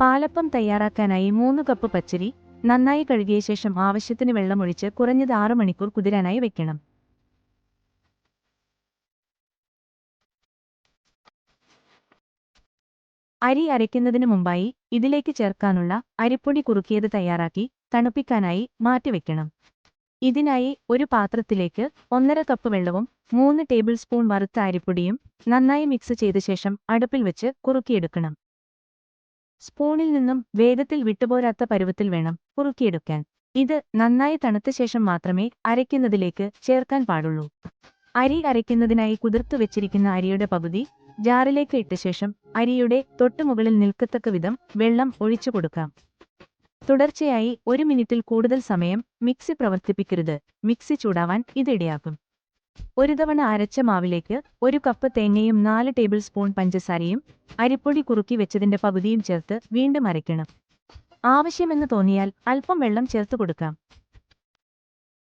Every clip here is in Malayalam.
പാലപ്പം തയ്യാറാക്കാനായി മൂന്ന് കപ്പ് പച്ചരി നന്നായി കഴുകിയ ശേഷം ആവശ്യത്തിന് വെള്ളമൊഴിച്ച് കുറഞ്ഞത് ആറ് മണിക്കൂർ കുതിരാനായി വെക്കണം. അരി അരയ്ക്കുന്നതിന് മുമ്പായി ഇതിലേക്ക് ചേർക്കാനുള്ള അരിപ്പൊടി കുറുക്കിയത് തയ്യാറാക്കി തണുപ്പിക്കാനായി മാറ്റിവെക്കണം ഇതിനായി ഒരു പാത്രത്തിലേക്ക് ഒന്നര കപ്പ് വെള്ളവും മൂന്ന് ടേബിൾ സ്പൂൺ വറുത്ത അരിപ്പൊടിയും നന്നായി മിക്സ് ചെയ്ത ശേഷം അടുപ്പിൽ വെച്ച് കുറുക്കിയെടുക്കണം. സ്പൂണിൽ നിന്നും വേഗത്തിൽ വിട്ടുപോരാത്ത പരുവത്തിൽ വേണം കുറുക്കിയെടുക്കാൻ. ഇത് നന്നായി തണുത്ത ശേഷം മാത്രമേ അരയ്ക്കുന്നതിലേക്ക് ചേർക്കാൻ പാടുള്ളൂ. അരി അരയ്ക്കുന്നതിനായി കുതിർത്തു വെച്ചിരിക്കുന്ന അരിയുടെ പകുതി ജാറിലേക്ക് ഇട്ട ശേഷം അരിയുടെ തൊട്ടുമുകളിൽ നിൽക്കത്തക്ക വിധം വെള്ളം ഒഴിച്ചു കൊടുക്കാം. തുടർച്ചയായി ഒരു മിനിറ്റിൽ കൂടുതൽ സമയം മിക്സി പ്രവർത്തിപ്പിക്കരുത്. മിക്സി ചൂടാവാൻ ഇതിടയാക്കും ഒരു തവണ അരച്ച മാവിലേക്ക് ഒരു കപ്പ് തേങ്ങയും നാല് ടേബിൾ സ്പൂൺ പഞ്ചസാരയും അരിപ്പൊടി കുറുക്കി വെച്ചതിന്റെ പകുതിയും ചേർത്ത് വീണ്ടും അരയ്ക്കണം. ആവശ്യമെന്ന് തോന്നിയാൽ അല്പം വെള്ളം ചേർത്ത് കൊടുക്കാം.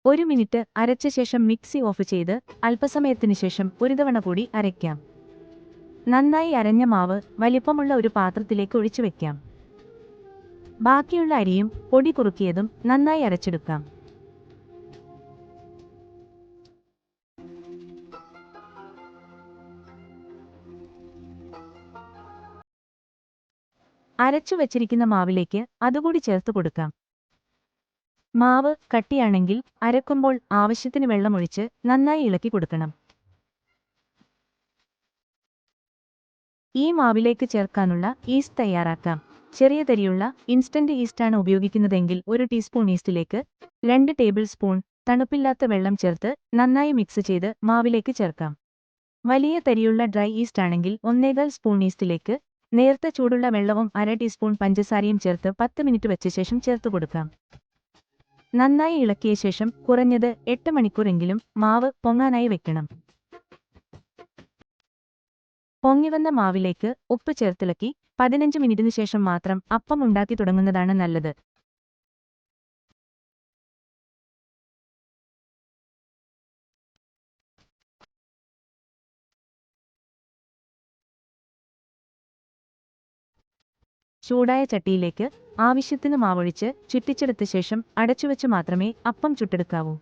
ഒരു മിനിറ്റ് അരച്ച ശേഷം മിക്സി ഓഫ് ചെയ്ത് അല്പസമയത്തിന് ശേഷം ഒരു തവണ കൂടി അരയ്ക്കാം. നന്നായി അരഞ്ഞ മാവ് വലിപ്പമുള്ള ഒരു പാത്രത്തിലേക്ക് ഒഴിച്ചു വെക്കാം. ബാക്കിയുള്ള അരിയും പൊടി കുറുക്കിയതും നന്നായി അരച്ചെടുക്കാം. അരച്ചു വച്ചിരിക്കുന്ന മാവിലേക്ക് അതുകൂടി ചേർത്ത് കൊടുക്കാം. മാവ് കട്ടിയാണെങ്കിൽ അരക്കുമ്പോൾ ആവശ്യത്തിന് വെള്ളമൊഴിച്ച് നന്നായി ഇളക്കി കൊടുക്കണം. ഈ മാവിലേക്ക് ചേർക്കാനുള്ള ഈസ്റ്റ് തയ്യാറാക്കാം. ചെറിയ തരിയുള്ള ഇൻസ്റ്റന്റ് ഈസ്റ്റാണ് ഉപയോഗിക്കുന്നതെങ്കിൽ ഒരു ടീസ്പൂൺ ഈസ്റ്റിലേക്ക് രണ്ട് ടേബിൾ സ്പൂൺ തണുപ്പില്ലാത്ത വെള്ളം ചേർത്ത് നന്നായി മിക്സ് ചെയ്ത് മാവിലേക്ക് ചേർക്കാം. വലിയ തരിയുള്ള ഡ്രൈ ഈസ്റ്റ് ആണെങ്കിൽ ഒന്നേകാൽ സ്പൂൺ ഈസ്റ്റിലേക്ക് നേർത്ത ചൂടുള്ള വെള്ളവും അര ടീസ്പൂൺ പഞ്ചസാരയും ചേർത്ത് പത്ത് മിനിറ്റ് വെച്ച ശേഷം ചേർത്ത് കൊടുക്കാം. നന്നായി ഇളക്കിയ ശേഷം കുറഞ്ഞത് എട്ട് മണിക്കൂറെങ്കിലും മാവ് പൊങ്ങാനായി വെക്കണം. പൊങ്ങിവന്ന മാവിലേക്ക് ഉപ്പ് ചേർത്തിളക്കി പതിനഞ്ച് മിനിറ്റിന് ശേഷം മാത്രം അപ്പം ഉണ്ടാക്കി തുടങ്ങുന്നതാണ് നല്ലത്. ചൂടായ ചട്ടിയിലേക്ക് ആവശ്യത്തിന് മാവൊഴിച്ച് ചുറ്റിച്ചെടുത്ത ശേഷം അടച്ചുവെച്ച് മാത്രമേ അപ്പം ചുട്ടെടുക്കാവൂ.